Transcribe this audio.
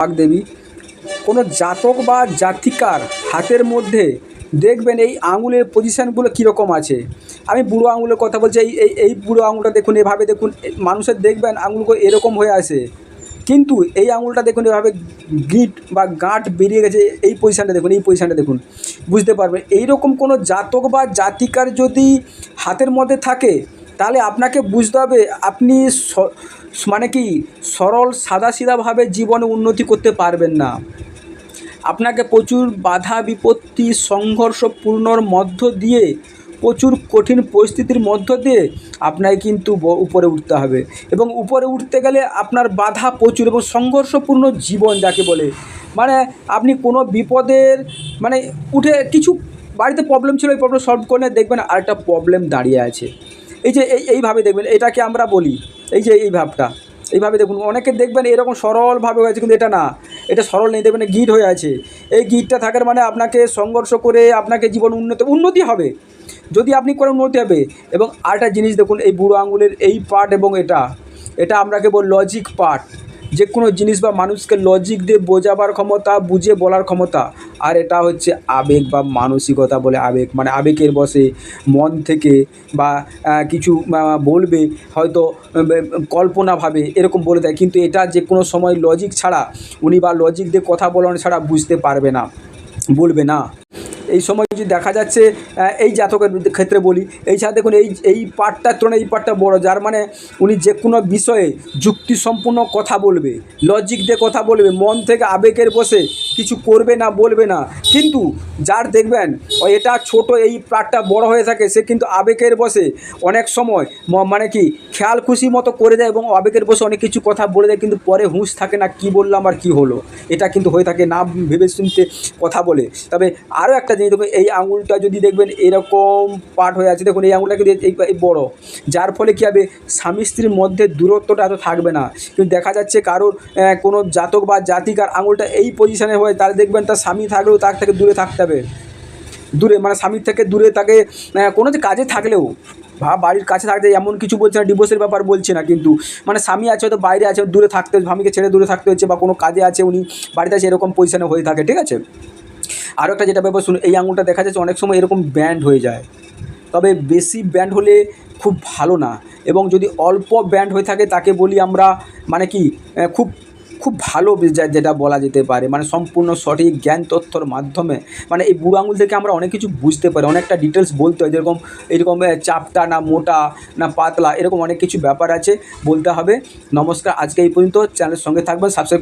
বাগদেবী কোনো জাতক বা জাতিকার হাতের মধ্যে দেখবেন এই আঙুলের পজিশানগুলো কীরকম আছে। আমি বুড়ো আঙুলের কথা বলছি, এই এই এই বুড়ো আঙুলটা দেখুন, এভাবে দেখুন, মানুষের দেখবেন আঙুলগুলো এরকম হয়ে আসে কিন্তু এই আঙুলটা দেখুন, এভাবে গিট বা গাঁট বেরিয়ে গেছে, এই পজিশানটা দেখুন, এই পজিশানটা দেখুন। বুঝতে পারবেন, এইরকম কোনো জাতক বা জাতিকার যদি হাতের মধ্যে থাকে তাহলে আপনাকে বুঝতে হবে, আপনি মানে কি, সরল সাদাসিধাভাবে জীবনে উন্নতি করতে পারবেন না। আপনাকে প্রচুর বাধা, বিপত্তি সংঘর্ষপূর্ণর মধ্য দিয়ে, প্রচুর কঠিন পরিস্থিতির মধ্য দিয়ে আপনাকে কিন্তু উপরে উঠতে হবে। এবং উপরে উঠতে গেলে আপনার বাধা প্রচুর এবং সংঘর্ষপূর্ণ জীবন যাকে বলে। মানে আপনি কোনো বিপদের মানে উঠে কিছু বাড়িতে প্রবলেম ছিল, এই প্রবলেম সলভ করলে দেখবেন আরেকটা প্রবলেম দাঁড়িয়ে আছে। এই যে এই এইভাবে দেখবেন, এটাকে আমরা বলি, এই যে এই ভাবটা, এইভাবে দেখুন, অনেকে দেখবেন এরকম সরলভাবে হয়েছে, কিন্তু এটা না, এটা সরল নেই, দেখবেন গিট হয়ে আছে। এই গিটটা থাকার মানে আপনাকে সংঘর্ষ করে আপনাকে জীবন উন্নতি উন্নতি হবে। যদি আপনি করেন উন্নতি হবে, এবং আরেকটা জিনিস দেখুন, এই বুড়ো আঙুলের এই পার্ট এবং এটা এটা আমরা কেবল লজিক পার্ট যে কোনো জিনিস বা মানুষকে লজিক দিয়ে বোঝাবার ক্ষমতা বুঝে বলার ক্ষমতা আর এটা হচ্ছে আবেগ বা মানসিকতা বলে আবেগ। মানে আবেগের বসে মন থেকে বা কিছু বলবে, হয়তো কল্পনাভাবে এরকম বলে দেয়। কিন্তু এটা যে কোনো সময় লজিক ছাড়া, উনি বা লজিক দিয়ে কথা বলানো ছাড়া বুঝতে পারবে না, বলবে না। এই সময় যদি দেখা যাচ্ছে এই জাতকের ক্ষেত্রে বলি, এই ছাড়া দেখুন, এই এই পার্টটার তুলনায় এই পার্টটা বড়, যার মানে উনি যে কোনো বিষয়ে যুক্তিসম্পূর্ণ কথা বলবে লজিক দিয়ে কথা বলবে, মন থেকে আবেগের বসে কিছু করবে না, বলবে না, কিন্তু যার দেখবেন এটা ছোট, এই পার্টটা বড় হয়ে থাকে, সে কিন্তু আবেগের বসে অনেক সময় মানে কি, খেয়াল খুশি মতো করে দেয় এবং আবেগের বসে অনেক কিছু কথা বলে দেয়, কিন্তু পরে হুঁশ থাকে না, কি বললাম আর কি হলো, এটা কিন্তু হয়ে থাকে না ভেবে শুনতে কথা বলে। তবে আরও একটা জিনিস দেখুন এই আঙুলটা যদি দেখবেন এরকম পার্ট হয়ে আছে, দেখুন এই আঙুলটা কিন্তু এই এই বড়। যার ফলে কী হবে? স্বামী স্ত্রীর মধ্যে দূরত্বটা এত থাকবে না। কিন্তু দেখা যাচ্ছে কারোর কোনো জাতক বা জাতিকার আঙুলটা এই পজিশানে হয়ে, তাহলে দেখবেন তার স্বামী থাকলেও তার থেকে দূরে থাকতে হবে। দূরে মানে স্বামীর থেকে দূরে তাকে কোনো যে কাজে থাকলেও, বা বাড়ির কাছে থাকতে এমন কিছু বলছে না ডিভোর্সের ব্যাপার বলছে না কিন্তু। মানে স্বামী আছে হয়তো বাইরে আছে, দূরে থাকতে, স্বামীকে ছেড়ে দূরে থাকতে হচ্ছে বা কোনো কাজে আছে, উনি বাড়িতে আছে, এরকম পজিশানে হয়ে থাকে, ঠিক আছে? আরও একটা যেটা ব্যাপার শুনুন এই আঙুলটা দেখা যাচ্ছে অনেক সময় এরকম ব্যান্ড হয়ে যায়। তবে বেশি ব্যান্ড হলে খুব ভালো না। এবং যদি অল্প ব্যান্ড হয়ে থাকে, তাকে বলি আমরা মানে কি খুব খুব ভালো যেটা বলা যেতে পারে মানে সম্পূর্ণ সঠিক জ্ঞান তথ্যর মাধ্যমে। মানে এই বুড়ো আঙুল থেকে আমরা অনেক কিছু বুঝতে পারি, অনেকটা ডিটেলস বলতে হয়, যেরকম, এরকম চাপটা না মোটা, না পাতলা, এরকম অনেক কিছু ব্যাপার আছে বলতে হবে। নমস্কার, আজকে এই পর্যন্ত, চ্যানেলের সঙ্গে থাকবেন সাবস্ক্রাইব